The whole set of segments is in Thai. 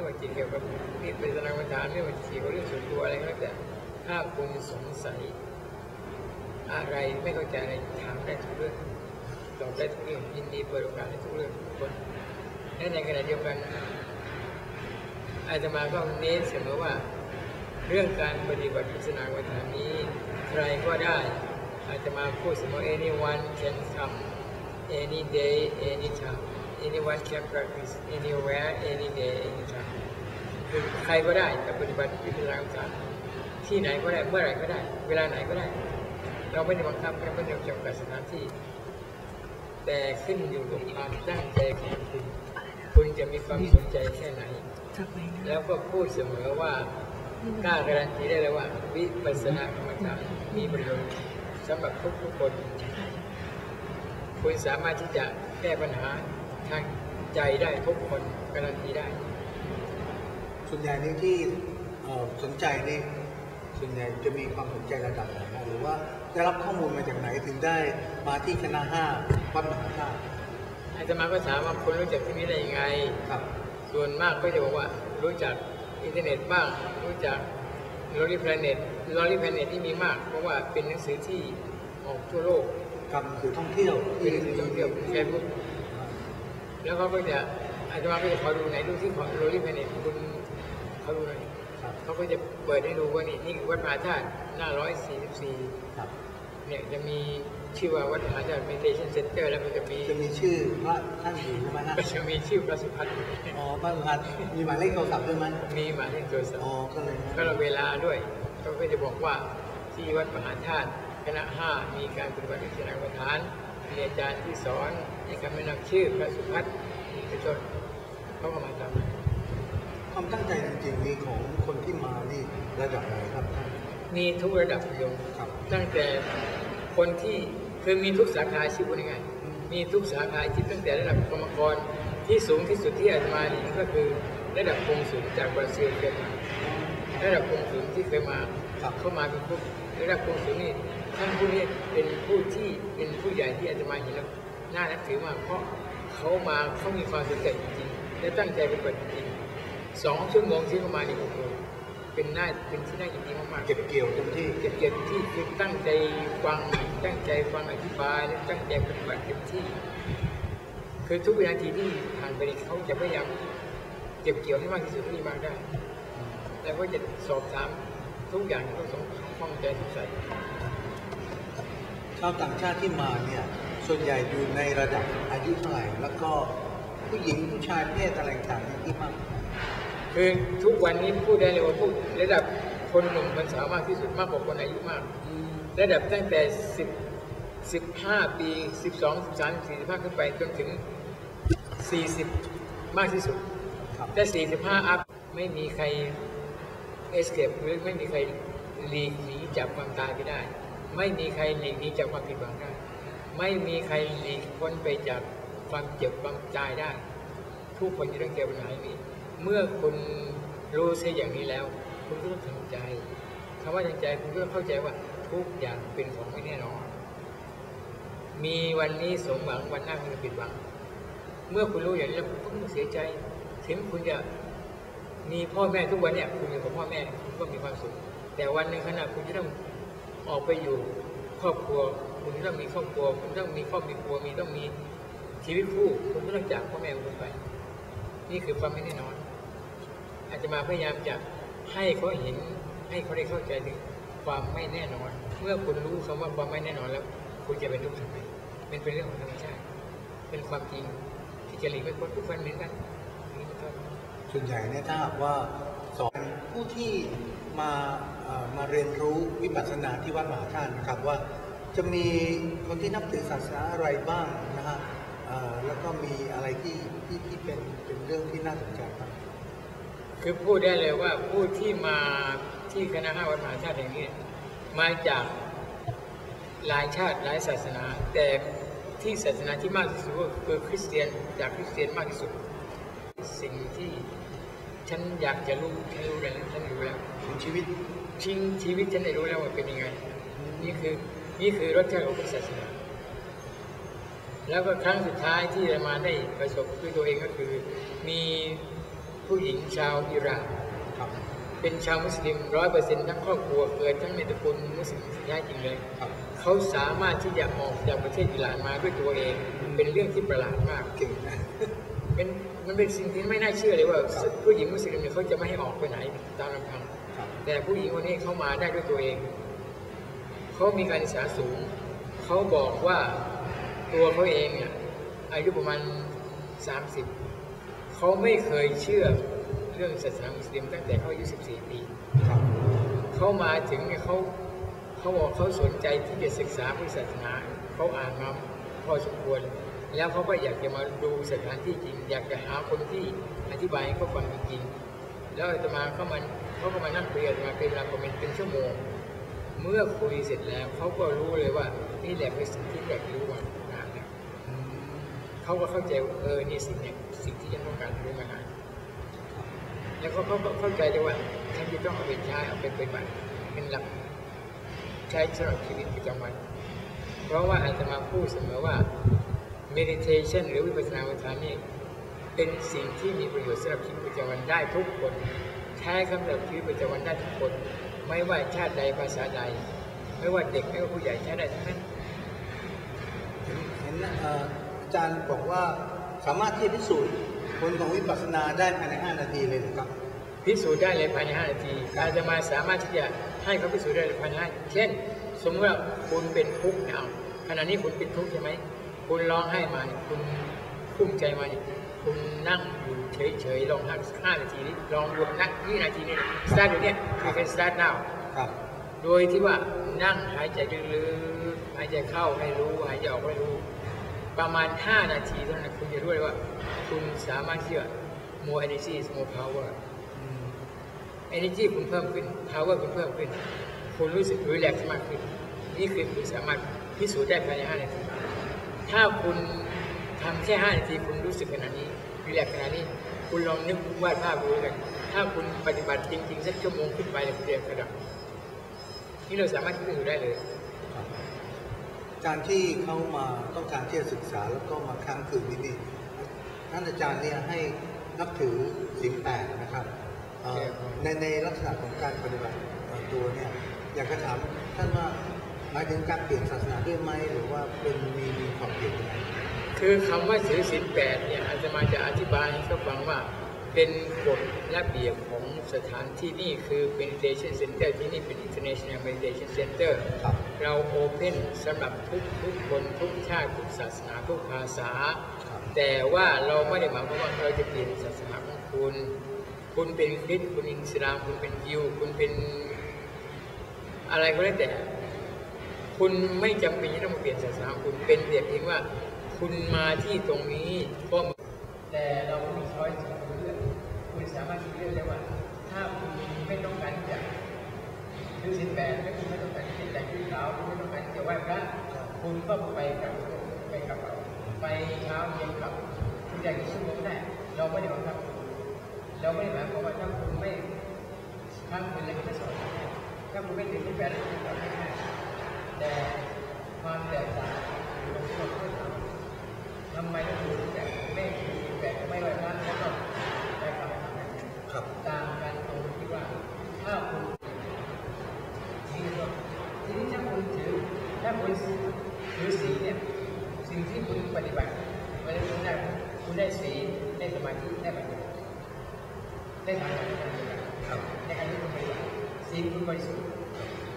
ไม่ว่าจิตเกี่ยวกับนิพพานกรรมฐานไม่ว่าจิตเกี่ยวกับเรื่องส่วนตัวอะไรก็แล้วแต่ถ้าคุณสงสัยอะไรไม่เข้าใจอะไรถามได้ทุกเรื่องตอบได้ทุกเรื่องยินดีเปิดโอกาสให้ทุกเรื่องทุกคนและในขณะเดียวกัน อาตมาก็เน้นเสมอว่า เรื่องการปฏิบัติพิจารณากรรมฐานนี้ใครก็ได้ อาตมาพูดเสมอ anyone can come any day anytime anyone can practice anywhere any day anytime คือใครก็ได้จะปฏิบัติพิจารณากรรมฐานที่ไหนก็ได้เมื่อไหร่ก็ได้ เวลาไหนก็ได้ เราไม่ได้บังคับเราไม่ได้จำกัดสถานที่ แต่ขึ้นอยู่กับความตั้งใจของคุณคุณจะมีความสนใจแค่ไหน แล้วก็พูดเสมอว่ากล้าการันตีได้เลยว่า วิปัสสนากรรมฐานมีประโยชน์สำหรับทุกทุกๆคน คุณสามารถที่จะแก้ปัญหา ทางใจได้ทุกคนการันตีได้ ส่วนใหญ่นี่ที่เอ่อสนใจนี่ส่วนใหญ่จะมีความสนใจระดับไหนนะหรือว่าได้รับข้อมูลมาจากไหนถึงได้มาที่คณะห้าวัดมหาธาตุอาตมาก็ถามว่าคุณรู้จักที่นี่ได้ยังไง ครับส่วนมากก็จะบอกว่ารู้จักอินเทอร์เน็ตบ้าง รู้จักลอรีแพลเน็ตลอรีแพลเน็ตที่มีมาก เพราะว่าเป็นหนังสือที่ออกทั่วโลก กับสื่อท่องเที่ยวเป็นหนังสือท่องเที่ยวเฟซบุ๊ก แล้วเขาก็จะอาตมาก็จะขอดูไหนดูที่ของลอรีแพลเน็ตคุณเขาดูหน่อยครับเขาก็จะเปิดให้ดูว่านี่นี่คือวัดมหาธาตุหน้าร้อยสี่สิบสี่ครับเนี่ยจะมีชื่อว่าวัดมหาธาตุ meditation center แล้วมันจะมีจะมีชื่อพระท่านอยู่ใช่ไหมฮะก็จะมีชื่อพระสุพัฒน์อ๋อพระสุพรรณมีหมายเลขโทรศัพท์ด้วยไหมมีหมายเลขโทรศัพท์อ๋อก็เลยนะก็เราเวลาด้วยเขาก็จะบอกว่าที่วัดมหาธาตุคณะห้ามีการปฏิบัติวิชากรรมฐานมีอาจารย์ที่สอนในคำแนะนำชื่อพระสุพัฒน์มีเป็นต้นเขาก็มาทความตั้งใจจริงๆนี่ของคนที่มานี่ระดับไหนครับท่านำมีทุกระดับโยมครับ ตั้งแต่คนที่คือมีทุกสาขาอาชีพว่าไงายๆมีทุกสาขาอาชีพตั้งแต่ระดับกรรมกรที่สูงที่สุดที่อาจมาเห็นก็คือระดับกงสุลจากบราซิลเคยมาระดับกงสุลที่เคยมาครับเข้ามาเป็นผู้ระดับกงสุลนี่ท่านผู้นี้เป็นผู้ที่เป็นผู้ใหญ่ที่อาจมาเห็นแล้ว น่านับถือมากเพราะเขามาเขามีความสนใจจริงๆและตั้งใจปฏิบัติจริงๆสองชั่วโมงที่เขามานี่โอ้โหเป็นหน้าเป็นที่น่ายินดีมากๆเก็บเกี่ยวเต็มที่เก็บเกี่ยวที่คือตั้งใจฟังตั้งใจฟังอธิบายและตั้งใจปฏิบัติเต็มที่ คือทุกวินาทีที่ผ่านไปนี่เขาจะพยายามเก็บเกี่ยวให้มากที่สุดเท่าที่มากได้แล้วก็จะสอบถามทุกอย่างที่เขาสงข้องใจสงสัยชาวต่างชาติที่มาเนี่ย ส่วนใหญ่อยู่ในระดับอายุเท่าไหร่ แล้วก็ผู้หญิงผู้ชายเพศอะไรต่างๆนี่ที่มากคือทุกวันนี้พูดได้เลยว่าพูดระดับคนหนุ่มคนสาวมากที่สุดมากกว่าคนอายุมาก ระดับตั้งแต่สิบสิบห้าปีสิบสองสิบสามสี่สิบห้าขึ้นไปจนถึงสี่สิบมากที่สุดครับถ้าสี่สิบห้าอัพไม่มีใครเอสเคปหรือไม่มีใครหลีกหนีจากความตายไปได้ ไม่มีใครหลีกหนีจากความผิดหวังได้ ไม่มีใครหลีกพ้นไปจากความเจ็บความตายได้ ทุกคนจะต้องเจอปัญหน่านี้เมื่อคุณรู้เสียอย่างนี้แล้ว คุณก็ต้องทำใจคำว่าทำใจคุณก็ต้องเข้าใจว่าทุกอย่างเป็นของไม่แน่นอน มีวันนี้สมหวังวันหน้าคุณจะผิดหวัง เมื่อคุณรู้อย่างนี้แล้วคุณก็ไม่เสียใจถึงคุณจะมีพ่อแม่ทุกวันเนี่ยคุณอยู่กับพ่อแม่คุณก็มีความสุข แต่วันหนึ่งขณะคุณจะต้องออกไปอยู่ ครอบครัว คุณต้องมีครอบครัว คุณต้องมีครอบมีครัว มีต้องมีชีวิตคู่ คุณก็ต้องจากพ่อแม่คุณไป นี่คือความไม่แน่นอน อาจจะมาพยายามจะให้เขาเห็น ให้เขาได้เข้าใจถึงความไม่แน่นอน เมื่อคุณรู้คำว่าความไม่แน่นอนแล้ว คุณจะเป็นทุกข์ทำไมมันเป็นเรื่องของธรรมชาติ เป็นความจริงที่จะหลีกไม่พ้นทุกวันเหมือนกันนี่เป็นต้นส่วนใหญ่เนี่ยถ้าหากว่า สอนผู้ที่มาเอ่อมาเรียนรู้วิปัสสนาที่วัดมหาธาตุนะครับว่าจะมีคนที่นับถือศาสนาอะไรบ้างนะฮะแล้วก็มีอะไรที่ที่ที่เป็นเป็นเรื่องที่น่าสนใจครับคือพูดได้เลยว่าผู้ที่มาที่คณะห้าวัดมหาชาติแห่งนี้มาจากหลายชาติหลายศาสนา แต่ที่ศาสนาที่มากที่สุดก็คือคริสเตียนจากคริสเตียนมากที่สุด สิ่งที่ ฉันอยากจะรู้ฉันรู้แล้วฉันรู้แล้วถึงชีวิตชิงชีวิตฉันได้รู้แล้วว่าเป็นยังไง นี่คือนี่คือรสชาติของพุทธศาสนาแล้วก็ครั้งสุดท้ายที่อาตมาได้ประสบด้วยตัวเองก็คือ มีผู้หญิงชาวอิหร่านครับเป็นชาวมุสลิมร้อยเปอร์เซ็นต์ทั้งครอบครัวเกิดทั้งในตระกูลมุสลิมแท้จริงเลยครับเขาสามารถที่จะออกจากประเทศอิหร่านมาด้วยตัวเอง เป็นเรื่องที่ประหลาดมากเก่งนะเป็น มันเป็นสิ่งที่ไม่น่าเชื่อเลยว่าผู้หญิงมุสลิมเนี่ยเขาจะไม่ให้ออกไปไหนตามลำพังครับแต่ผู้หญิงคนนี้เขามาได้ด้วยตัวเอง เขามีการศึกษาสูง เขาบอกว่าตัวเขาเองเนี่ยอายุประมาณ 30 เขาไม่เคยเชื่อเรื่องศาสนามุสลิมตั้งแต่เขาอายุ 14 ปีครับเขามาถึงเนี่ยเขาเขาบอกเขาสนใจที่จะศึกษาพุทธศาสนา เขาอ่านมาพอสมควร แล้วเขาก็อยากจะมาดูสถานที่จริง อยากจะหาคนที่อธิบายให้เขาฟังจริงๆแล้วอาตมาเขามาเขาก็มานั่งคุยกับอาตมาเป็นเวลาประมาณเป็นชั่วโมง เมื่อคุยเสร็จแล้วเขาก็รู้เลยว่านี่แหละเป็นสิ่งที่อยากรู้มานานแล้วเขาก็เข้าใจว่าเออนี่สิ่งเนี้สิ่งที่ฉันต้องการรู้มานานแล้วเขาก็เข้าใจเลยว่าฉันจะต้องเอาไปใช้เอาไปปฏิบัติเป็นหลักใช้สำหรับชีวิตประจำวัน เพราะว่าอาตมาพูดเสมอว่า meditation หรือวิปัสสนากรรมฐานนี่เป็นสิ่งที่มีประโยชน์สำหรับชีวิตประจำวันได้ทุกคนใช้คำสำหรับชีวิตประจำวันได้ทุกคน ไม่ว่าชาติใดภาษาใด ไม่ว่าเด็กไม่ว่าผู้ใหญ่ใช้ได้ทั้งนั้นเห็นเห็นเอ่ออาจารย์บอกว่าสามารถที่จะพิสูจน์ผลของวิปัสสนาได้ภายใน 5 นาทีเลยเหรือครับพิสูจน์ได้เลยภายใน 5 นาทีอาตมาสามารถที่จะให้เขาพิสูจน์ได้ภายใน5เช่น สมมติว่าคุณเป็นทุกข์เนี่ยเอาขณะนี้คุณเป็นทุกข์ใช่ไหมคุณ ร้องไห้มาเนี่ยคุณคุ้มใจมาเนี่ยคุณนั่งอยู่เฉยๆลองหักห้านาทีนี้ลองดูนักวินาทีนี้สตาร์ทอยู่เนี่ยคือการสตาร์ท now ครับโดยที่ว่านั่งหายใจลึกๆหายใจเข้าให้รู้หายใจออกให้รู้ ประมาณ 5 นาทีเท่านั้นคุณจะรู้เลยว่า คุณสามารถที่จะ more energy is more power อืม energy คุณเพิ่มขึ้น power คุณเพิ่มขึ้น คุณรู้สึก relax มากขึ้น นี่คือคุณสามารถพิสูจน์ได้ภายใน 5 นาที ถ้าคุณทำแค่5นาทีคุณรู้สึกขนาดนี้ relax ขนาดนี้ คุณลองนึกวาดภาพดูแล้วกันถ้าคุณปฏิบัติจริงๆสักชั่วโมงขึ้นไปเนี่ยคุณจะกระดับนี่เราสามารถพิสูจน์ได้เลยครับการที่เขามาต้องการที่จะศึกษาแล้วก็มาค้างคืนที่นี่ท่านอาจารย์เนี่ยให้นับถือสิ่งแปดนะครับเอ่อครับในในลักษณะของการปฏิบัติเอ่อตัวเนี่ยอยากจะถามท่านว่า หมายถึงการเปลี่ยนศาสนาด้วยไหมหรือว่าเป็นมีมีความเปลี่ยนยังไงคือคำว่าถือศีลแปดเนี่ยอาจจะมาจะอธิบายให้เขาฟังว่าเป็นกฎระเบียบของสถานที่นี่คือ meditation center ที่นี่เป็น international meditation center ครับเราโอเพนสำหรับทุกทุกคนทุกชาติทุกศาสนาทุกภาษาครับแต่ว่าเราไม่ได้หมายความว่าเราจะเปลี่ยนศาสนาของคุณ คุณเป็นคริสต์คุณอิสลามคุณเป็นยิวคุณเป็นอะไรก็แล้วแต่ คุณไม่จำเป็นจะต้องมาเปลี่ยนศาสนาคุณเป็นเพียงเพียงว่า คุณมาที่ตรงนี้เพราะแต่เราไม่มีช้อยส์คุณเลือกคุณสามารถที่จะเลือกได้ว่า ถ้าคุณไม่ต้องการจะถือศีลแปดและคุณไม่ต้องการที่จะแต่งชุดขาวคุณไม่ต้องการจะไหว้พระคุณก็ไปกับไปกับเราไปเช้าเย็นกลับคุณอยากจะชั่วโมงก็ได้เราไม่ได้บังคับคุณเราไม่ได้หมายความว่าถ้าคุณไม่ถ้าคุณเลยไม่สอนถ้าคุณไม่ถือศีลแปดแล้วคุณสอนไม่ได้ แต่ความแตกต่างอยู่ตรงที่เราพูดถึงทำไมต้องถือศีลแปดไม่ถือศีลแปดไม่ไหว้พระแล้วก็ไปทำอะไรทำอะไรครับต่างกันตรงที่ว่าถ้าคุณทีนี้ก็ทีนี้ถ้าคุณถือถ้าคุณถือสีเนี่ยสิ่งที่คุณปฏิบัติเวลาคุณได้คุณได้สีได้สมาธิได้ปัญญาได้ทางการปฏิบัติครับในการที่คุณปฏิบัติสีคุณบริสุทธิ์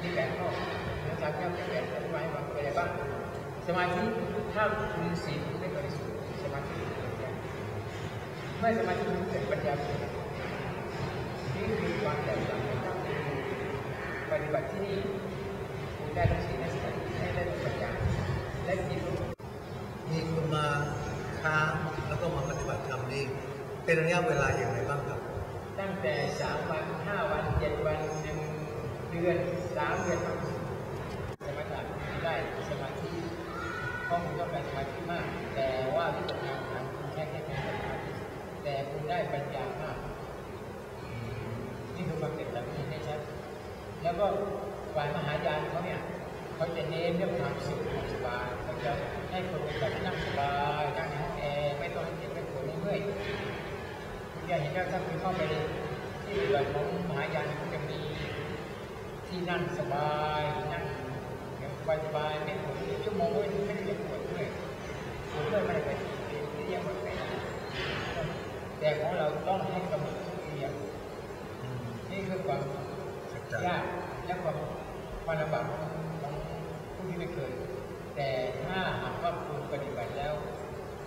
มีแปดข้อหลัง จากที่เราแปดอธิบายว่าเป็นอะไรบ้างสมาธิถ้าคุณสีคุณไม่บริสุทธิ์สมาธิเกิดปัญญาเมื่อสมาธิเกิดปัญญานี่คือความแตกต่างในการปฏิบัติที่นี่คุณได้ทั้งศีลและสมาธิได้ทั้งปัญญาและจิตมีคนมาค้างแล้วก็มาปฏิบัติธรรมนี่เป็นระยะเวลาอย่างไรบ้างครับ ตั้งแต่สามวันห้าวันเจ็ดวันหนึ่งเดือนสามเดือนมากที่สุดสมถะได้สมาธิ เพราะคุณต้องการสมาธิมาก แต่ว่าวิปัสสนาฐานคุณแค่แค่แค่สมาธิแต่คุณได้ปัญญามากนี่คือความแตกต่างที่เห็นได้ชัดแล้วก็ฝ่ายมหายานเขาเนี่ยเขาจะเน้นเรื่องความสุขความสบายเขาจะให้คนแบบนั่งสบายนั่งในห้องแอร์ไม่ต้องให้เจ็บไม่ปวดไม่เมื่อยทุกอย่างจะเห็นว่าถ้าคุณเข้าไปที่ปฏิบัติของมหายานก็จะมีที่นั่งสบายนั่ง อย่างสบายไม่ปวดชั่วโมงไม่ไม่ได้ปวดด้วยปวดด้วยไม่ได้ไปเรียกว่าเป็นแต่ของเราต้องให้กำหนดเรียนนี่คือความยากและความความลำบากของผู้ที่ไม่เคย แต่ถ้าหากว่าคุณปฏิบัติแล้ว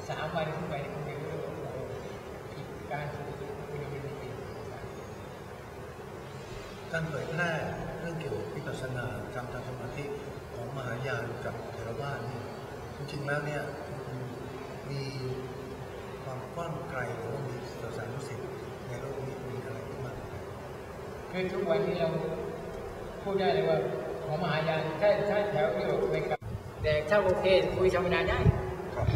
สามวันขึ้นไปคุณจะรู้ว่าผิดการถูกคุณจะไม่รู้ผิด การเผยแพร่เรื่องเกี่ยวกับวิปัสสนาการทำสมาธิของมหายานกับเทรวาสนี่จริงๆแล้วเนี่ยมีความกว้างไกลหรือว่ามีศาสนานุสิทธิ์ในโลกนี้มีอะไรบ้างคือทุกวันนี้เราพูดได้เลยว่าของมหายานถ้าถ้าแถวยุโรปอเมริกาแต่ถ้าโอเคคุยธรรมดาได้ครับ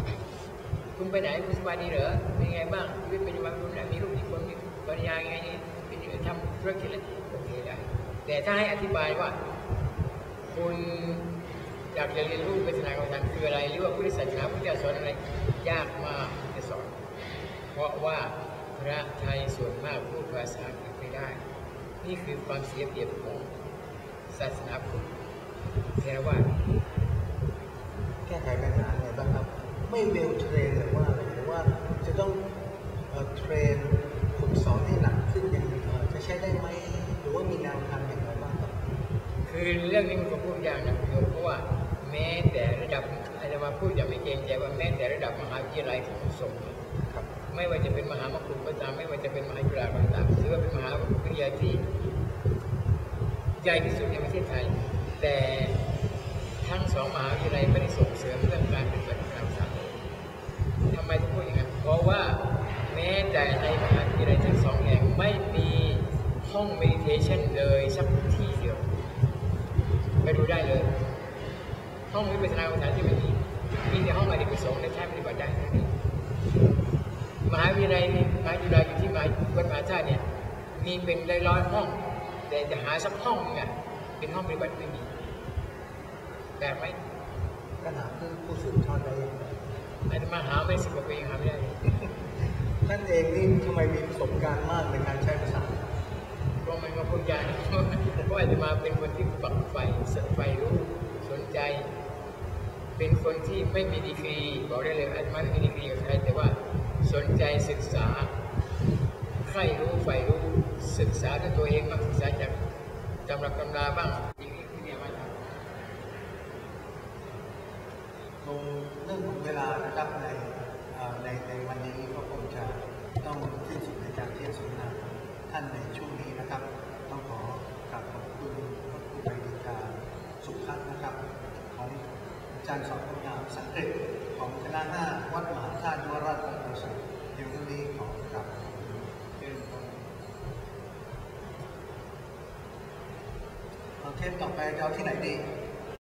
คุณไปไหนคุณสบายดีเหรอเป็นไงบ้างชีวิตเป็นยังไงคุณไหนมีลูกกี่คนมีภรรยาไงนี่เป็นยังไงทำธุรกิจอะไรโอเคได้ แต่ถ้าให้อธิบายว่า คุณอยากจะเรียนรู้เป็นศาสนากรรมฐานคืออะไรหรือว่าพุทธศาสนาพุทธเจ้าสอนอะไรยากมากจะสอน เพราะว่าพระไทยส่วนมากพูดภาษาอังกฤษไม่ได้ นี่คือความเสียเปรียบของศาสนาพุทธแค่ว่าแก้ไขปัญหาไงบ้างครับ ไม่เวลเทรนหรือว่าอะไรหรือว่าจะต้องเทรนฝึกสอนให้หนักขึ้นยังจะใช้ได้ไหม รือว่ามีแนวทางอย่างไรบ้างครับคือเรื่องนี้มันก็พูดยากนะโยมเพราะว่าแม้แต่ระดับอาจจะมาพูดอย่างไม่เกรงใจว่าแม้แต่ระดับมหาวิทยาลัยของสงฆ์ครับไม่ว่าจะเป็นมหามกุฏก็ตามไม่ว่าจะเป็นมหาจุฬาก็ตามถือว่าเป็นมหาวิทยาลัยที่ใหญ่ที่สุดในประเทศไทย แต่ทั้งสองมหาวิทยาลัยไม่ได้ส่งเสริมเรื่องการปฏิบัติธรรมสามเลทำไมถึงพูดอย่างนั้นเพราะว่าแม้แต่ในมหาวิทยาลัยทั้งสองแห่งไม่มี ห้อง meditation เลยสักที่เดียวไปดูได้เลย ห้องวิปัสสนากรรมฐานที่ไม่มีมีแต่ห้องอดีตสงฆ์และใช้ปฏิบัติได้เท่านี้มหาวิทยาลัยนี่มหาจุฬาอยู่ที่มหาวัดมหาชาติเนี่ยมีเป็นร้อยๆห้อง แต่จะหาสักห้องหนึงอะเป็นห้องปฏิบัติไม่มีแปลกไหมปัญหาคือผู้สืบทอดได้ยังไงอาจจะมาหาไม่สิบกว่าปียังหาไม่ได้เลยท่านเองนี่ทำไมมีประสบการณ์มากในการใช้ภาษา เพราะมันก็พูดยาก จะมาเป็นคนที่ฝักใฝ่สนใฝ่รู้สนใจ เป็นคนที่ไม่มีดีกรีบอกได้เลยอาจจะไม่มีดีกรีกับใครแต่ว่าสนใจศึกษาใครรู้ใฝ่รู้ศึกษาด้วยตัวเองบ้างศึกษาจากตำรับตำราบ้างอย่างนี้คือเนี่ยมาจากลงเรื่องของเวลานะครับในในในวันนี้ก็คงจะต้องสิ้นสุดในการเที่ยวสุนทนาท่านในช่วงนี้นะครับ ต้องขอกราบขอบคุณพระครูใบดิกาสุขันธ์นะครับ ของอาจารย์สอนงามสังเกตของคณะห้าวัดมหาธาตุวราชธานีเดี๋ยววันนี้ขอกราบเป็นเอาเทปต่อไปเราที่ไหนดี